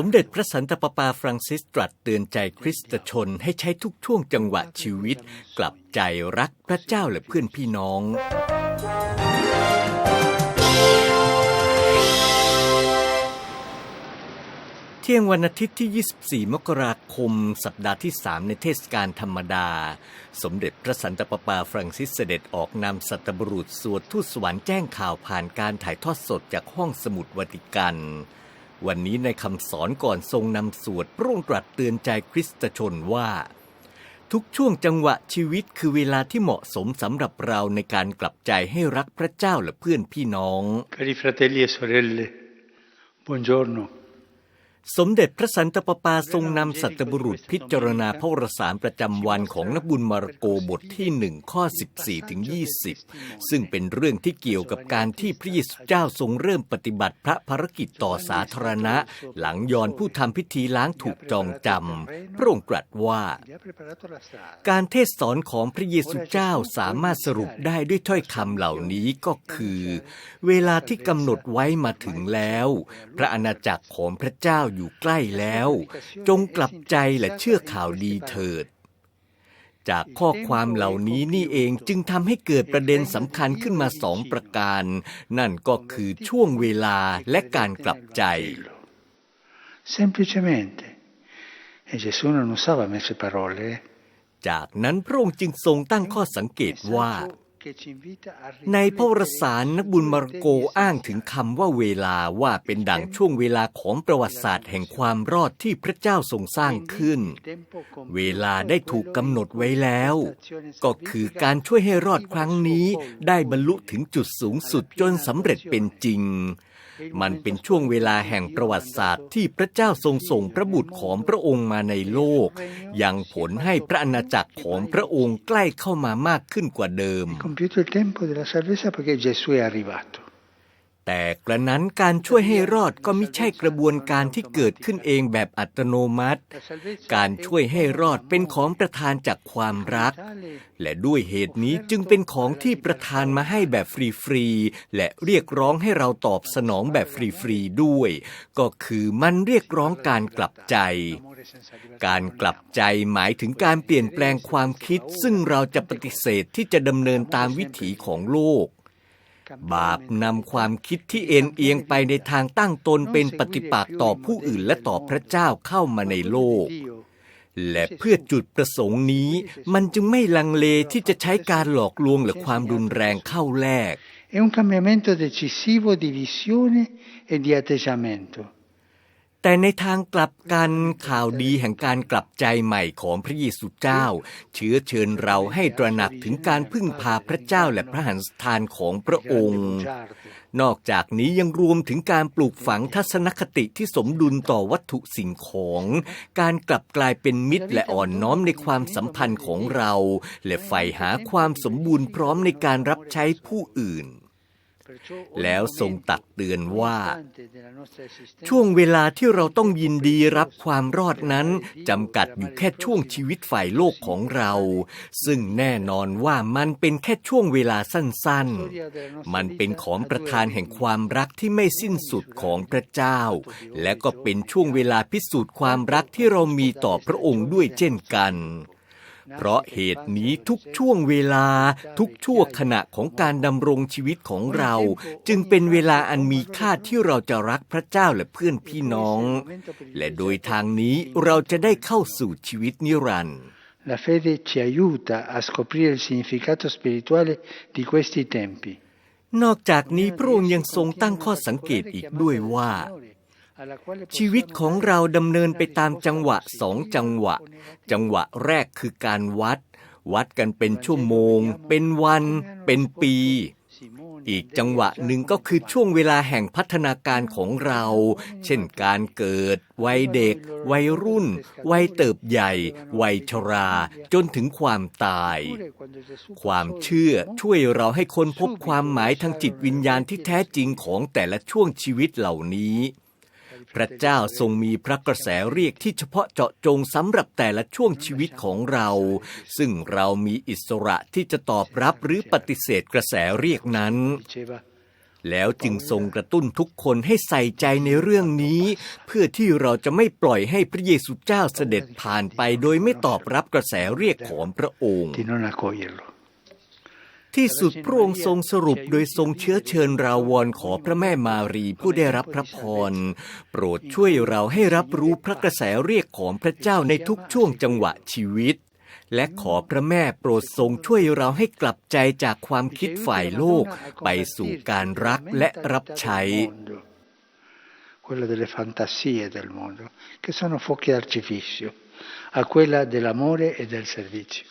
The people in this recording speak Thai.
สมเด็จพระสันตะปาปาฟรังซิสตรัสเตือนใจคริสตชนให้ใช้ทุกช่วงจังหวะชีวิต กลับใจรักพระเจ้าและเพื่อนพี่น้อง เที่ยงวันอาทิตย์ที่ 24 มกราคม สัปดาห์ที่ 3 ในเทศกาลธรรมดา สมเด็จพระสันตะปาปาฟรังซิสเสด็จออกนำสัตบุรุษสวดทูตสวรรค์แจ้งข่าวผ่านการถ่ายทอดสดจากห้องสมุดวติกัน วันนี้ในคำสอนก่อนทรงนำสวดพระองค์ตรัสเตือนใจคริสตชนว่า ทุกช่วงจังหวะชีวิตคือเวลาที่เหมาะสมสำหรับเราในการกลับใจให้รักพระเจ้าและเพื่อนพี่น้อง Cari fratelli e sorelle, buongiorno. สมเด็จพระสันตะปาปาทรงนำสัตบุรุษพิจารณาพระวรสารประจำวันของนักบุญมาระโกบทที่หนึ่งข้อ 14ถึง20 ซึ่งเป็นเรื่องที่เกี่ยวกับการที่พระเยซูเจ้าทรงเริ่มปฏิบัติพระภารกิจต่อสาธารณะ หลังยอนผู้ทำพิธีล้างถูกจองจำพระองค์ตรัสว่า การเทศสอนของพระเยซูเจ้าสามารถสรุปได้ด้วยถ้อยคำเหล่านี้ก็คือ เวลาที่กำหนดไว้มาถึงแล้ว พระอาณาจักรของพระเจ้าอยู่ใกล้แล้ว จงกลับใจและเชื่อข่าวดีเถิด จากข้อความเหล่านี้นี่เองจึงทำให้เกิดประเด็นสำคัญขึ้นมาสองประการ นั่นก็คือช่วงเวลาและการกลับใจ Semplicemente. E Gesù non usava messe parole. eh. จากนั้นพระองค์จึงทรงตั้งข้อสังเกตว่า Che ci invita a ในพระวร riflettere สารนักบุญมาระโกอ้างถึงคำว่าเวลาว่าเป็นดังช่วงเวลาของประวัติศาสตร์แห่งความรอดที่พระเจ้าทรงสร้างขึ้น เวลาได้ถูกกำหนดไว้แล้ว ก็คือการช่วยให้รอดครั้งนี้ได้บรรลุถึงจุดสูงสุดจนสำเร็จเป็นจริง มันเป็นช่วงเวลาแห่งประวัติศาสตร์ที่พระเจ้าทรงส่งพระบุตรของพระองค์มาในโลก ยังผลให้พระอาณาจักรของพระองค์ใกล้เข้ามามากขึ้นกว่าเดิม compiuto il tempo della salvezza perché Gesù è arrivato. แต่กระนั้นการช่วยให้รอดก็ไม่ใช่กระบวนการที่เกิดขึ้นเองแบบอัตโนมัติ การช่วยให้รอดเป็นของประทานจากความรัก และด้วยเหตุนี้จึงเป็นของที่ประทานมาให้แบบฟรีๆและเรียกร้องให้เราตอบสนองแบบฟรีๆด้วย ก็คือมันเรียกร้องการกลับใจ การกลับใจหมายถึงการเปลี่ยนแปลงความคิด ซึ่งเราจะปฏิเสธที่จะดำเนินตามวิถีของโลก บาปนำความคิดที่เอ็นเอียงไปในทางตั้งตนเป็นปฏิปักษ์ต่อผู้อื่นและต่อพระเจ้าเข้ามาในโลก และเพื่อจุดประสงค์นี้ มันจึงไม่ลังเลที่จะใช้การหลอกลวงหรือความรุนแรงเข้าแลก È un cambiamento decisivo di visione e di atteggiamento. แต่ในทางกลับกันข่าวดีแห่งการกลับใจใหม่ของพระเยซูเจ้า เชื้อเชิญเราให้ตระหนักถึงการพึ่งพาพระเจ้าและพระหันสถานของพระองค์ นอกจากนี้ยังรวมถึงการปลูกฝังทัศนคติที่สมดุลต่อวัตถุสิ่งของ การกลับกลายเป็นมิตรและอ่อนน้อมในความสัมพันธ์ของเรา และใฝ่หาความสมบูรณ์พร้อมในการรับใช้ผู้อื่น แล้วทรงตักเตือนว่า ช่วงเวลาที่เราต้องยินดีรับความรอดนั้นจำกัดอยู่แค่ช่วงชีวิตฝ่ายโลกของเรา ซึ่งแน่นอนว่ามันเป็นแค่ช่วงเวลาสั้นๆ มันเป็นของประทานแห่งความรักที่ไม่สิ้นสุดของพระเจ้า และก็เป็นช่วงเวลาพิสูจน์ความรักที่เรามีต่อพระองค์ด้วยเช่นกัน เพราะเหตุนี้ทุกช่วงเวลาทุกชั่วขณะของการดำรงชีวิตของเรา จึงเป็นเวลาอันมีค่าที่เราจะรักพระเจ้าและเพื่อนพี่น้อง และโดยทางนี้เราจะได้เข้าสู่ชีวิตนิรันดร์ La fede ci aiuta a scoprire il significato spirituale di questi tempi. นอกจากนี้พระองค์ยังทรงตั้งข้อสังเกตอีกด้วยว่า ชีวิตของเราดำเนินไปตามจังหวะสองจังหวะ จังหวะแรกคือการวัด วัดกันเป็นชั่วโมง เป็นวัน เป็นปี อีกจังหวะหนึ่งก็คือช่วงเวลาแห่งพัฒนาการของเรา เช่นการเกิด วัยเด็ก วัยรุ่น วัยเติบใหญ่ วัยชรา จนถึงความตาย ความเชื่อช่วยเราให้ค้นพบความหมายทางจิตวิญญาณที่แท้จริงของแต่ละช่วงชีวิตเหล่านี้ พระเจ้าทรงมีพระกระแสเรียกที่เฉพาะเจาะจงสำหรับแต่ละช่วงชีวิตของเรา ซึ่งเรามีอิสระที่จะตอบรับหรือปฏิเสธกระแสเรียกนั้นแล้วจึงทรงกระตุ้นทุกคนให้ใส่ใจในเรื่องนี้ เพื่อที่เราจะไม่ปล่อยให้พระเยซูเจ้าเสด็จผ่านไปโดยไม่ตอบรับกระแสเรียกของพระองค์ ที่สุดพระองค์ทรงสรุปโดยทรงเชื้อเชิญเราวอนขอพระแม่มารีผู้ได้รับพระพร โปรดช่วยเราให้รับรู้พระกระแสเรียกของพระเจ้าในทุกช่วงจังหวะชีวิต และขอพระแม่โปรดทรงช่วยเราให้กลับใจจากความคิดฝ่ายโลกไปสู่การรักและรับใช้ quella delle fantasie del mondo, che sono fuochi d'artificio, a quella dell'amore e del servizio.